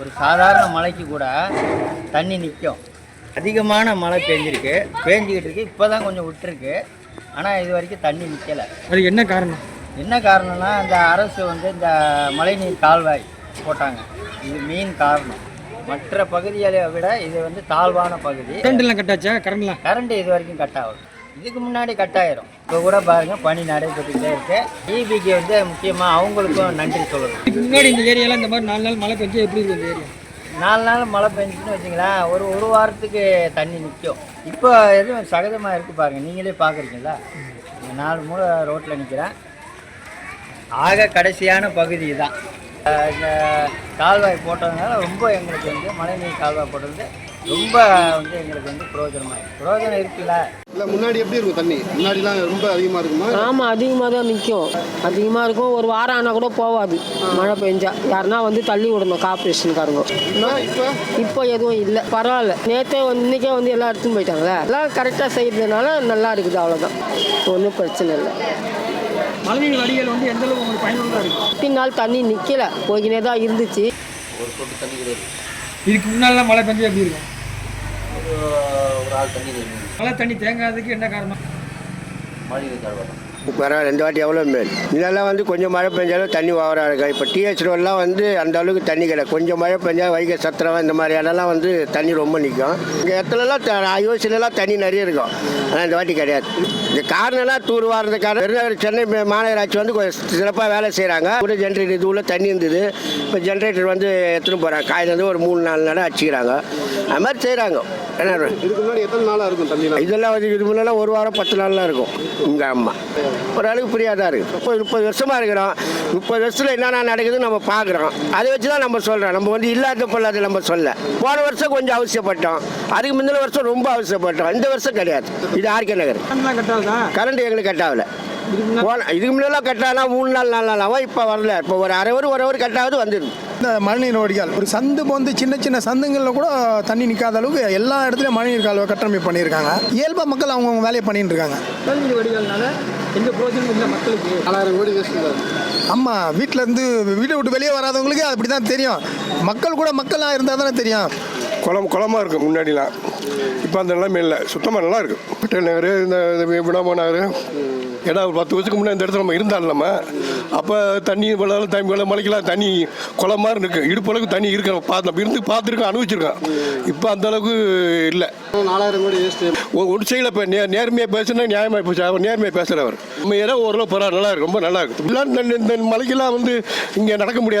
ஒரு சாதாரண மழைக்கு கூட தண்ணி நிற்கும் அதிகமான மழை பெஞ்சிருக்கு. பேஞ்சிக்கிட்டு இருக்கு. இப்போ தான் கொஞ்சம் விட்டுருக்கு. ஆனால் இது வரைக்கும் தண்ணி நிற்கலை அது என்ன காரணம்? என்ன காரணம்னா இந்த அரசு வந்து இந்த மழைநீர் கால்வாய் போட்டாங்க. இது மெயின் காரணம். மற்ற பகுதிகளை விட இது வந்து தாழ்வான பகுதி. கரண்ட்லாம் கட்டாச்சா? கரண்ட்லாம்? கரண்ட் இது வரைக்கும் கட் ஆகுது இதுக்கு முன்னாடி கட் ஆயிரும் இப்போ கூட பாருங்க பணி நடைபெற்றுக்கிட்டே இருக்கு. ஈபிக்கு வந்து முக்கியமாக அவங்களுக்கும் நன்றி சொல்லணும். முன்னாடி இந்த ஏரியாலாம் இந்த மாதிரி நாலு நாள் மழை பெஞ்சு எப்படி இருக்கு இந்த ஏரியா? நாலு நாள் மழை பெஞ்சுன்னு வச்சுங்களேன் ஒரு ஒரு வாரத்துக்கு தண்ணி நிற்கும் இப்போ எதுவும் சகஜமாக இருக்குது பாருங்க. நீங்களே பார்க்குறீங்களா நாலு மூளை ரோட்டில் நிற்கிறேன் ஆக கடைசியான பகுதி தான் இந்த கால்வாய் போட்டதுனால ரொம்ப எங்களுக்கு வந்து மழைநீர் கால்வாய் போட்டது. ரொம்ப வந்து எங்களுக்கு வந்து பிரயோஜனமாக பிரயோஜனம் இருக்குல்ல? இல்லை முன்னாடி எப்படி இருக்கும் தண்ணி? முன்னாடிலாம் ரொம்ப அதிகமாக இருக்குமா? ஆமாம் அதிகமாக தான் நிற்கும் அதிகமாக இருக்கும். ஒரு வாரம் ஆனால் கூட போகாது மழை பெஞ்சா. யாருன்னா வந்து தள்ளி விடணும் கார்பரேஷனுக்காரங்க இப்போ இப்போ? இப்போ எதுவும் இல்லை. பரவாயில்ல. நேற்றே வந்து இன்றைக்கே வந்து எல்லாம் எடுத்துன்னு போயிட்டாங்களே. எல்லாம் கரெக்டாக செய்யறதுனால நல்லா இருக்குது அவ்வளோதான் ஒன்றும் பிரச்சனை இல்லை. மழைநீர் வடிகள் வந்து எந்த அளவுக்கு உங்களுக்கு பயனுள்ளதாக இருக்கு? இத்தனை நாள் தண்ணி நிற்கல போய்கினே தான் இருந்துச்சு. இதுக்கு முன்னாலாம் மழை பெஞ்சு எப்படி இருக்கும்? மழை தண்ணி தேங்காததுக்கு என்ன காரணம்? பரவாயில்ல இந்த வாட்டி எவ்வளோ மேல்? இதெல்லாம் வந்து கொஞ்சம் மழை பெஞ்சாலும் தண்ணி ஓவராக இருக்கு? இப்போ டிஹெச் ரோடெலாம் வந்து அந்த அளவுக்கு தண்ணி கிடையாது. கொஞ்சம் மழை பெஞ்சா வைகை சத்திரம் இந்த மாதிரி இடம்லாம் வந்து தண்ணி ரொம்ப நிற்கும். இங்கே இடத்துலலாம் ஐஓசிலலாம் தண்ணி நிறைய இருக்கும். ஆனால் இந்த வாட்டி கிடையாது. இந்த காரணம்லாம் தூர் வாரதுக்கான பெருநகர் சென்னை மாநகராட்சி வந்து சிறப்பாக வேலை செய்கிறாங்க கூட ஜென்ரேட்டர் இது உள்ள தண்ணி இருந்தது. இப்போ ஜென்ரேட்டர் வந்து எடுத்துன்னு போகிறாங்க காயில் வந்து ஒரு மூணு நாலு நாள் அடிச்சுக்கிறாங்க. அது மாதிரி செய்கிறாங்க என்ன இதுக்கு முன்னாடி எத்தனை நாளாக இருக்கும் தண்ணிலாம் இதெல்லாம் வந்து இது முன்னெல்லாம் ஒரு வாரம் பத்து நாள்லாம் இருக்கும். இங்கே அம்மா. ஒரு அளவுக்கு ஃப்ரீயாக தான் இருக்குது முப்பது முப்பது வருஷமாக இருக்கிறோம். முப்பது வருஷத்தில் என்னென்ன நடக்குதுன்னு நம்ம பார்க்குறோம். அதை வச்சு தான் நம்ம சொல்கிறோம் நம்ம வந்து இல்லாத பொல்லாத நம்ம சொல்ல. போன வருஷம் கொஞ்சம் அவசியப்பட்டோம். அதுக்கு முந்தின வருஷம் ரொம்ப அவசியப்பட்டோம். இந்த வருஷம் கிடையாது. இது ஆர்கே நகர். கரண்ட் எங்களுக்கு கட் ஆகல போன இதுக்கு முன்னெல்லாம் கட் ஆனால் மூணு நாள் நாலு நாள். ஆகும் இப்போ வரல. இப்போ ஒரு அரை ஒரு ஒரு ஹவர் கட்டாவது வந்துடுது இந்த மழைநீர் வடிகால் ஒரு சந்து போந்து சின்ன சின்ன சந்துங்களில் கூட தண்ணி நிற்காத அளவுக்கு எல்லா இடத்துலையும் மழைநீர் கால்வாய் கட்டமைப்பு பண்ணியிருக்காங்க. இயல்பாக மக்கள் அவங்கவுங்க வேலையை பண்ணிட்டு இருக்காங்க. மழைநீர் வடிகள்னால எந்த பிரோஜனமும் இல்லை மக்களுக்கு. நாலாயிரம் கோடி அம்மா வீட்டிலேருந்து வீட்டை விட்டு வெளியே வராதவங்களுக்கு அப்படி தான் தெரியும். மக்கள் கூட மக்களாக இருந்தால் தானே தெரியும். குளம் குளமாக இருக்கும் முன்னாடிலாம். இப்போ அந்த நிலைமை இல்லை. சுத்தமாக நல்லா இருக்கு. பட்டேல் நகர் இந்த விடாம நகர். ஏன்னா ஒரு பத்து வருஷத்துக்கு முன்னாடி இந்த இடத்துல நம்ம இருந்தாலும் நம்ம அப்போ தண்ணி வெள்ளம் தண்ணி வெள்ளம் மலைக்கெல்லாம் தண்ணி குளம் மாதிரி இருக்கு. இடுப்பளவுக்கு தண்ணி இருக்கு. பார்த்து இருந்து பார்த்துருக்கோம் அனுபவிச்சிருக்கோம். இப்போ அந்த அளவுக்கு இல்லை. நாலாயிரம் கோடி ஒரு சைடில் இப்போ நே நேர்மையாக பேசுனா நியாயமாக பேச நேர்மையாக பேசுகிறவர் நம்ம ஏதோ ஓரளவு பரவாயில்ல. நல்லா இருக்கு. ரொம்ப நல்லா இருக்கு. இந்த மலைக்கெல்லாம் வந்து இங்கே நடக்க முடியாது.